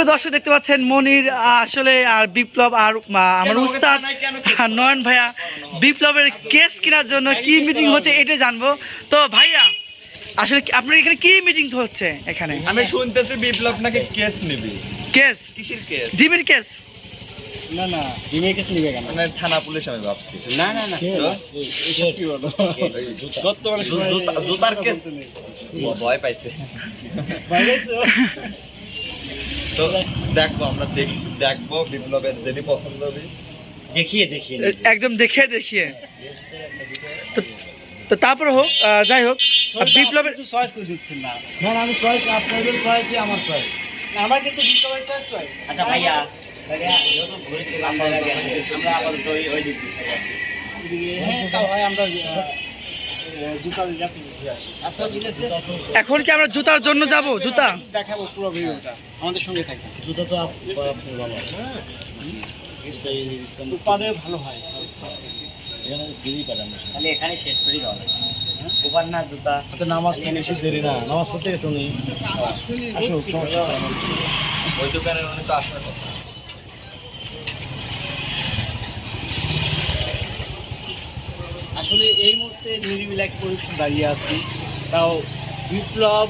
সুপ্রিয় দর্শক দেখতে পাচ্ছেন মনির আসলে আর বিপ্লব আর আমার উস্তাদ নয়ন ভাইয়া বিপ্লবের কেস কেনার জন্য কি মিটিং হচ্ছে এটা জানব তো ভাইয়া আসলে আপনার এখানে কি মিটিং হচ্ছে এখানে আমি শুনতেছি বিপ্লব নাকি কেস নিবি কেস কিসের কেস ডিমের কেস না না ডিমের কেস নিবে কেন মানে থানা পুলিশ আমি ভাবছি না না না জুতার কেস ভয় পাইছে তো দেখব আমরা দেখ- দেখব বিপ্লবের যেটি পছন্দ হবে দেখিয়ে দেখিয়ে একদম দেখিয়ে দেখিয়ে। তো- তো তারপরে হোক যাই হোক বিপ্লবের চয়েস করে দিচ্ছেন না। না না, আমি চয়েস আপনাদের চয়েসই আমার চয়েস আমার কিন্তু বিপ্লবের চয়েস চয়েস আচ্ছা ভাইয়া। ভাইয়া যত ঘুরে আমরা আপাতত ওই ওই দিক দিয়ে হ্যাঁ তাও হয় আমরা এখন কি আমরা জুতার জন্য যাব? জুতা? দেখাবো পুরো ভিডিওটা। আমাদের সঙ্গে থাকবেন জুতা তো আপ- আপনি ভালো। হয়। এখানে দিতেই পারেন না তাহলে এখানে শেষ করে ওপার না জুতা। নামাজ দেরি না। নামাজ পড়তে গেছে উনি? আসুক সমস্যা। নেই। ওই দোকানের উনি তো আসার কথা। আসলে এই মুহূর্তে নিরিবিল এক পরিবেশে দাঁড়িয়ে আছি। তাও বিপ্লব।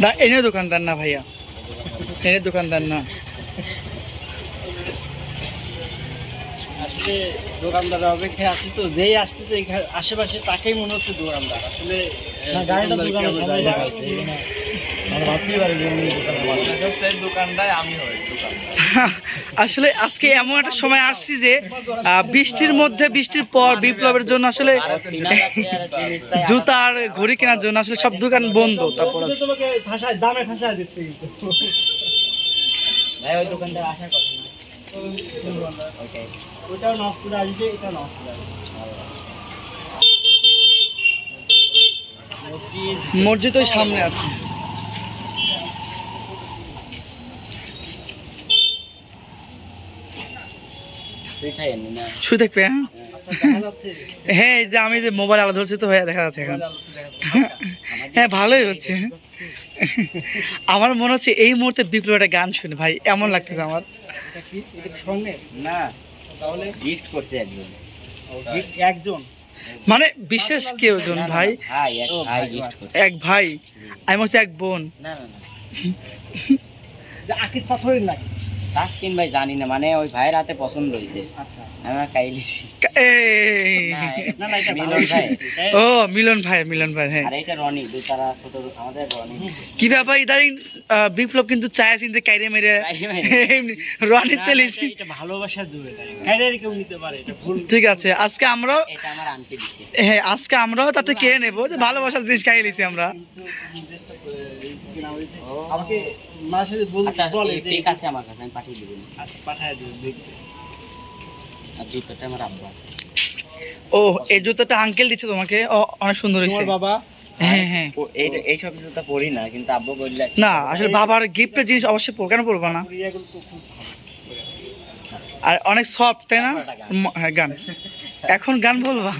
না, এনে দোকানদার না ভাইয়া। এনে দোকানদার না। আসলে দোকানদার অপেক্ষায় আছি তো যেই আসতেছে আশেপাশে তাকেই মনে হচ্ছে দোকানদার। আসলে না গাড়িটা দোকানদারকে দোকানের আমরা সামনে জানি না। দেখাইছে এখানে আমরা ভাবতেই পারি যে উনি দোকানে ভালো সেই দোকানটায় আমি হই দোকানদার। আসলে আজকে এমন একটা সময় আসছি যে বৃষ্টির মধ্যে বৃষ্টির পর বিপ্লবের জন্য আসলে তিন হাজার টাকার জিনিস তাই আমার- জুতা আর ঘড়ি কেনার জন্য আসলে সব দোকান বন্ধ তারপর দামে ভাষায় দিচ্ছে। ভাই ওই দোকানটা আসার কথা না। মসজিদ ওই সামনে আছে। শুয়ে দেখবে হ্যাঁ? হ্যাঁ যে আমি যে মোবাইল আলো ধরছি তো হয়ে দেখা যাচ্ছে হ্যাঁ ভালোই হচ্ছে। আমার মনে হচ্ছে এই মুহূর্তে বিপ্লব একটা গান শুনে, ভাই, এমন লাগতেছে আমার। সঙ্গে? না। তাহলে? গিফট করছে একজন। একজন। মানে বিশেষ কেউ জন ভাই? এক ভাই আচ্ছা। করছে। এক ভাই? আমি হচ্ছে এক বোন। না না না। আকিস পাথরের নাকি? তার ভাই জানি না মানে ওই ভাইয়ের হাতে পছন্দ হয়েছে। আচ্ছা। আমরা। ও মিলন ভাই মিলন ভাই হ্যাঁ। আর এটা রনি দুই তারা ছোট আমাদের রনি। কি ব্যাপার ইদারিং বিপ্লব কিন্তু চায় চিনতে কাইরে মেরে কাইরে মেরে। এমনি রনির তেলি ঠিক আছে আজকে আমার আনতে দিছে। হ্যাঁ আজকে আমরাও তাতে কেড়ে নেব যে ভালোবাসার জিনিস খাইয়ে নিছি আমরা। আমাকে আচ্ছা আছে আমার কাছে আমি পাঠিয়ে দেবো। আচ্ছা পাঠায় জুতোটা আমার আব্বা ও এই জুতোটা আঙ্কেল দিচ্ছে তোমাকে। ও অনেক সুন্দর হয়েছে। তোমার বাবা হ্যাঁ হ্যাঁ। ও এই এইসব জুতা পরি না কিন্তু আব্বু বললে না আসলে বাবার গিফটের জিনিস অবশ্যই পর- কেন পড়ব না? ইয়াগুলো তো খুব আর অনেক সফট তাই না? হ্যাঁ গান। এখন গান বলবা?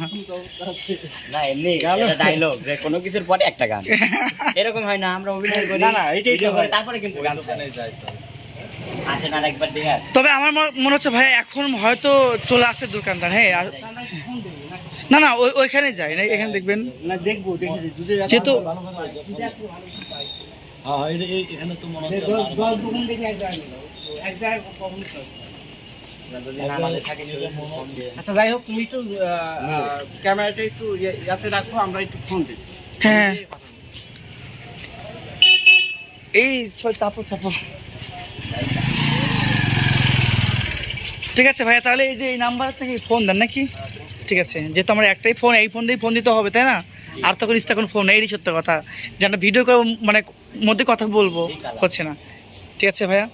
না এমনি ডায়লগ যে কোনো কিছুর পরে একটা গান। এরকম হয় না আমরা অভিনয় করি। না, তো তারপরে কিন্তু গান তবে আমার মনে হচ্ছে ভাই এখন হয়তো চলে আসে দোকানদার। হ্যাঁ না না ওই ওইখানে যাই না এখানে দেখবেন। না দেখব হ্যাঁ হ্যাঁ, এখানে তো মনে দেখে এক জায়গায় নিল। এক জায়গায় কখন যদি না আমাদের থাকে শুধু ফোন দিয়ে আচ্ছা যাই হোক তুমি একটু ক্যামেরাটা একটু ইয়ে- ইয়াতে রাখো আমরা একটু ফোন দিই। হ্যাঁ। এই চাপো চাপো। ঠিক আছে ভাইয়া তাহলে এই যে এই নাম্বার থেকে ফোন দেন নাকি? ঠিক আছে? যেহেতু আমার একটাই ফোন এই ফোন দিয়েই ফোন দিতে হবে তাই না? আর তখন ইস্তা কোনো ফোন এই সত্য কথা। যেন ভিডিও করে মানে মধ্যে কথা বলব হচ্ছে না। ঠিক আছে ভাইয়া?